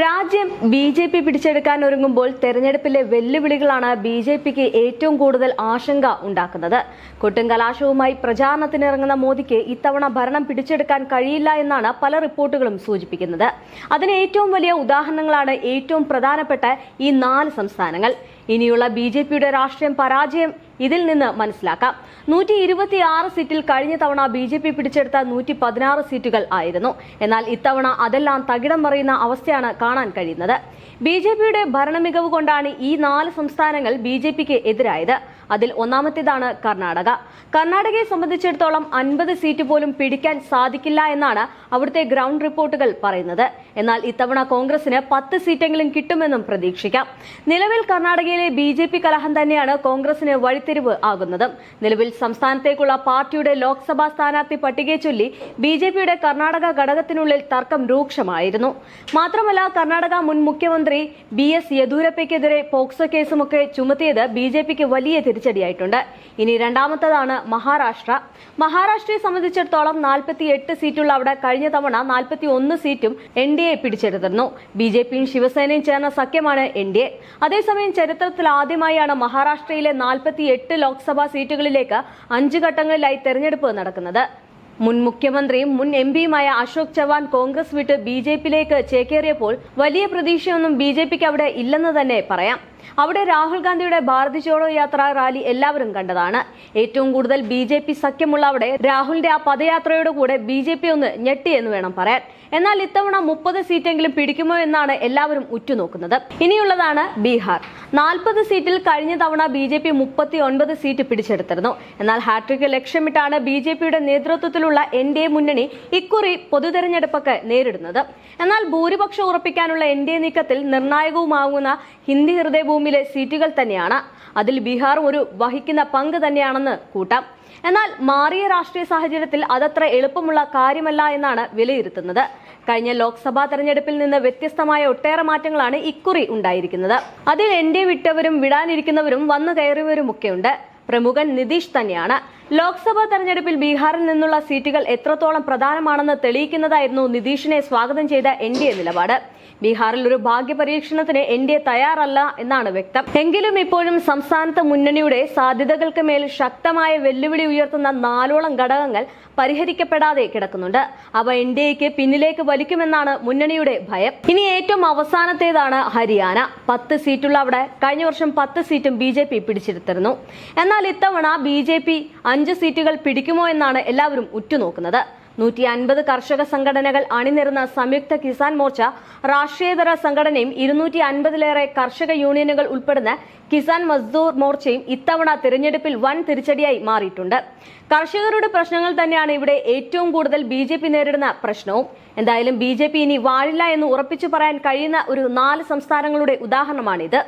രാജ്യം B J P പിടിച്ചെടുക്കാൻ ഒരുങ്ങുമ്പോൾ തെരഞ്ഞെടുപ്പിലെ വെല്ലുവിളികളാണ് ബി ജെ പിക്ക് ഏറ്റവും കൂടുതൽ ആശങ്ക ഉണ്ടാക്കുന്നത്. കൊട്ടും കലാശവുമായി പ്രചാരണത്തിനിറങ്ങുന്ന മോദിക്ക് ഇത്തവണ ഭരണം പിടിച്ചെടുക്കാൻ കഴിയില്ല എന്നാണ് പല റിപ്പോർട്ടുകളും സൂചിപ്പിക്കുന്നത്. അതിന് ഏറ്റവും വലിയ ഉദാഹരണങ്ങളാണ് ഏറ്റവും പ്രധാനപ്പെട്ട ഈ നാല് സംസ്ഥാനങ്ങൾ. ഇനിയുള്ള ബി ജെ പിയുടെ രാഷ്ട്രീയം പരാജയം ഇതിൽ നിന്ന് മനസ്സിലാക്കാം. നൂറ്റി ഇരുപത്തിയാറ് സീറ്റിൽ കഴിഞ്ഞ തവണ ബി ജെ പി പിടിച്ചെടുത്ത നൂറ്റി പതിനാറ് സീറ്റുകൾ ആയിരുന്നു. എന്നാൽ ഇത്തവണ അതെല്ലാം തകിടം മറിയുന്ന അവസ്ഥയാണ് കാണാൻ കഴിയുന്നത്. ബി ജെ പിയുടെ ഭരണമികവ് കൊണ്ടാണ് ഈ നാല് സംസ്ഥാനങ്ങൾ ബി ജെ പിക്ക് എതിരായത്. അതിൽ ഒന്നാമത്തേതാണ് കർണാടക. കർണാടകയെ സംബന്ധിച്ചിടത്തോളം അൻപത് സീറ്റ് പോലും പിടിക്കാൻ സാധിക്കില്ല എന്നാണ് അവിടുത്തെ ഗ്രൗണ്ട് റിപ്പോർട്ടുകൾ പറയുന്നത്. എന്നാൽ ഇത്തവണ കോൺഗ്രസിന് പത്ത് സീറ്റെങ്കിലും കിട്ടുമെന്നും പ്രതീക്ഷിക്കാം. നിലവിൽ കർണാടകയിലെ ബി ജെ പി കലഹം തന്നെയാണ് കോൺഗ്രസിന് വഴിത്തിരിവ് ആകുന്നത്. നിലവിൽ സംസ്ഥാനത്തേക്കുള്ള പാർട്ടിയുടെ ലോക്സഭാ സ്ഥാനാർത്ഥി പട്ടികയെ ചൊല്ലി ബി ജെ പിയുടെ കർണാടക ഘടകത്തിനുള്ളിൽ തർക്കം രൂക്ഷമായിരുന്നു. മാത്രമല്ല കർണാടക മുൻ മുഖ്യമന്ത്രി ബി എസ് യെദ്യൂരപ്പയ്ക്കെതിരെ പോക്സോ കേസുമൊക്കെ ചുമത്തിയത് ബി ജെ പിക്ക് വലിയ തിരിച്ചടിയായിട്ടുണ്ട് ഇനി രണ്ടാമത്തതാണ് മഹാരാഷ്ട്ര. മഹാരാഷ്ട്രയെ സംബന്ധിച്ചിടത്തോളം നാൽപ്പത്തി എട്ട് സീറ്റുള്ള അവിടെ കഴിഞ്ഞ തവണ നാൽപ്പത്തി ഒന്ന് സീറ്റും എൻ ഡി എ പിടിച്ചെടുത്തിരുന്നു. ബി ജെ പിയും ശിവസേനയും ചേർന്ന സഖ്യമാണ് എൻ ഡി എ. അതേസമയം ചരിത്രത്തിൽ ആദ്യമായാണ് മഹാരാഷ്ട്രയിലെ നാൽപ്പത്തി എട്ട് ലോക്സഭാ സീറ്റുകളിലേക്ക് അഞ്ച് ഘട്ടങ്ങളിലായി തെരഞ്ഞെടുപ്പ് നടക്കുന്നത്. മുൻ മുഖ്യമന്ത്രിയും മുൻ എം പിയുമായ അശോക് ചവാൻ കോൺഗ്രസ് വിട്ട് ബി ജെ പിയിലേക്ക് ചേക്കേറിയപ്പോൾ വലിയ പ്രതീക്ഷയൊന്നും ബി ജെ പിക്ക് അവിടെ ഇല്ലെന്ന് തന്നെ പറയാം. അവിടെ രാഹുൽ ഗാന്ധിയുടെ ഭാരത് ജോഡോ യാത്ര റാലി എല്ലാവരും കണ്ടതാണ്. ഏറ്റവും കൂടുതൽ ബി ജെ പി സഖ്യമുള്ള അവിടെ രാഹുലിന്റെ ആ പദയാത്രയുടെ കൂടെ ബി ജെ പി ഒന്ന് ഞെട്ടി എന്ന് വേണം പറയാൻ. എന്നാൽ ഇത്തവണ മുപ്പത് സീറ്റെങ്കിലും പിടിക്കുമോ എന്നാണ് എല്ലാവരും ഉറ്റുനോക്കുന്നത്. ഇനിയുള്ളതാണ് ബീഹാർ. നാൽപ്പത് സീറ്റിൽ കഴിഞ്ഞ തവണ ബി ജെ പി മുപ്പത്തി ഒൻപത് സീറ്റ് പിടിച്ചെടുത്തിരുന്നു. എന്നാൽ ഹാട്രിക് ലക്ഷ്യമിട്ടാണ് ബി ജെ പിയുടെ നേതൃത്വത്തിലുള്ള എൻ ഡി എ മുന്നണി ഇക്കുറി പൊതുതെരഞ്ഞെടുപ്പൊക്കെ നേരിടുന്നത്. എന്നാൽ ഭൂരിപക്ഷം ഉറപ്പിക്കാനുള്ള എൻ ഡി എ നീക്കത്തിൽ നിർണായകവുമാകുന്ന ഹിന്ദി ഹൃദയഭൂമിയിലെ സീറ്റുകൾ തന്നെയാണ്. അതിൽ ബീഹാർ ഒരു വഹിക്കുന്ന പങ്ക് തന്നെയാണെന്ന് കൂട്ടാം. എന്നാൽ മാറിയ രാഷ്ട്രീയ സാഹചര്യത്തിൽ അതത്ര എളുപ്പമുള്ള കാര്യമല്ല എന്നാണ് വിലയിരുത്തുന്നത്. കഴിഞ്ഞ ലോക്സഭാ തെരഞ്ഞെടുപ്പിൽ നിന്ന് വ്യത്യസ്തമായ ഒട്ടേറെ മാറ്റങ്ങളാണ് ഇക്കുറി ഉണ്ടായിരിക്കുന്നത്. അതിൽ എൻ ഡി വിട്ടവരും വിടാനിരിക്കുന്നവരും വന്നു കയറിയവരുമൊക്കെയുണ്ട്. പ്രമുഖൻ നിതീഷ് തന്നെയാണ്. ലോക്സഭാ തെരഞ്ഞെടുപ്പിൽ ബീഹാറിൽ നിന്നുള്ള സീറ്റുകൾ എത്രത്തോളം പ്രധാനമാണെന്ന് തെളിയിക്കുന്നതായിരുന്നു നിതീഷിനെ സ്വാഗതം ചെയ്ത എൻ ഡി എ നിലപാട്. ബീഹാറിൽ ഒരു ഭാഗ്യ പരീക്ഷണത്തിന് എൻ ഡി എ തയ്യാറല്ല എന്നാണ് വ്യക്തം. എങ്കിലും ഇപ്പോഴും സംസ്ഥാനത്ത് മുന്നണിയുടെ സാധ്യതകൾക്ക് മേൽ ശക്തമായ വെല്ലുവിളി ഉയർത്തുന്ന നാലോളം ഘടകങ്ങൾ പരിഹരിക്കപ്പെടാതെ കിടക്കുന്നുണ്ട്. അവ എൻ ഡി എക്ക് പിന്നിലേക്ക് വലിക്കുമെന്നാണ് മുന്നണിയുടെ ഭയം. ഇനി ഏറ്റവും അവസാനത്തേതാണ് ഹരിയാന. പത്ത് സീറ്റുള്ള അവിടെ കഴിഞ്ഞ വർഷം പത്ത് സീറ്റും ബി പിടിച്ചെടുത്തിരുന്നു എന്നാൽ ഇത്തവണ ബി ജെ പി അഞ്ച് സീറ്റുകൾ പിടിക്കുമോ എന്നാണ് എല്ലാവരും ഉറ്റുനോക്കുന്നത്. നൂറ്റി അൻപത് കർഷക സംഘടനകൾ അണിനിരുന്ന സംയുക്ത കിസാൻ മോർച്ച രാഷ്ട്രീയതര സംഘടനയും ഇരുന്നൂറ്റി അൻപതിലേറെ കർഷക യൂണിയനുകൾ ഉൾപ്പെടുന്ന കിസാൻ മസ്ദൂർ മോർച്ചയും ഇത്തവണ തിരഞ്ഞെടുപ്പിൽ വൻ തിരിച്ചടിയായി മാറിയിട്ടുണ്ട്. കർഷകരുടെ പ്രശ്നങ്ങൾ തന്നെയാണ് ഇവിടെ ഏറ്റവും കൂടുതൽ ബി ജെ പി നേരിടുന്ന പ്രശ്നവും. എന്തായാലും ബി ജെ പി ഇനി വാഴില്ല എന്ന് ഉറപ്പിച്ചു പറയാൻ കഴിയുന്ന ഒരു നാല് സംസ്ഥാനങ്ങളുടെ ഉദാഹരണമാണിത്.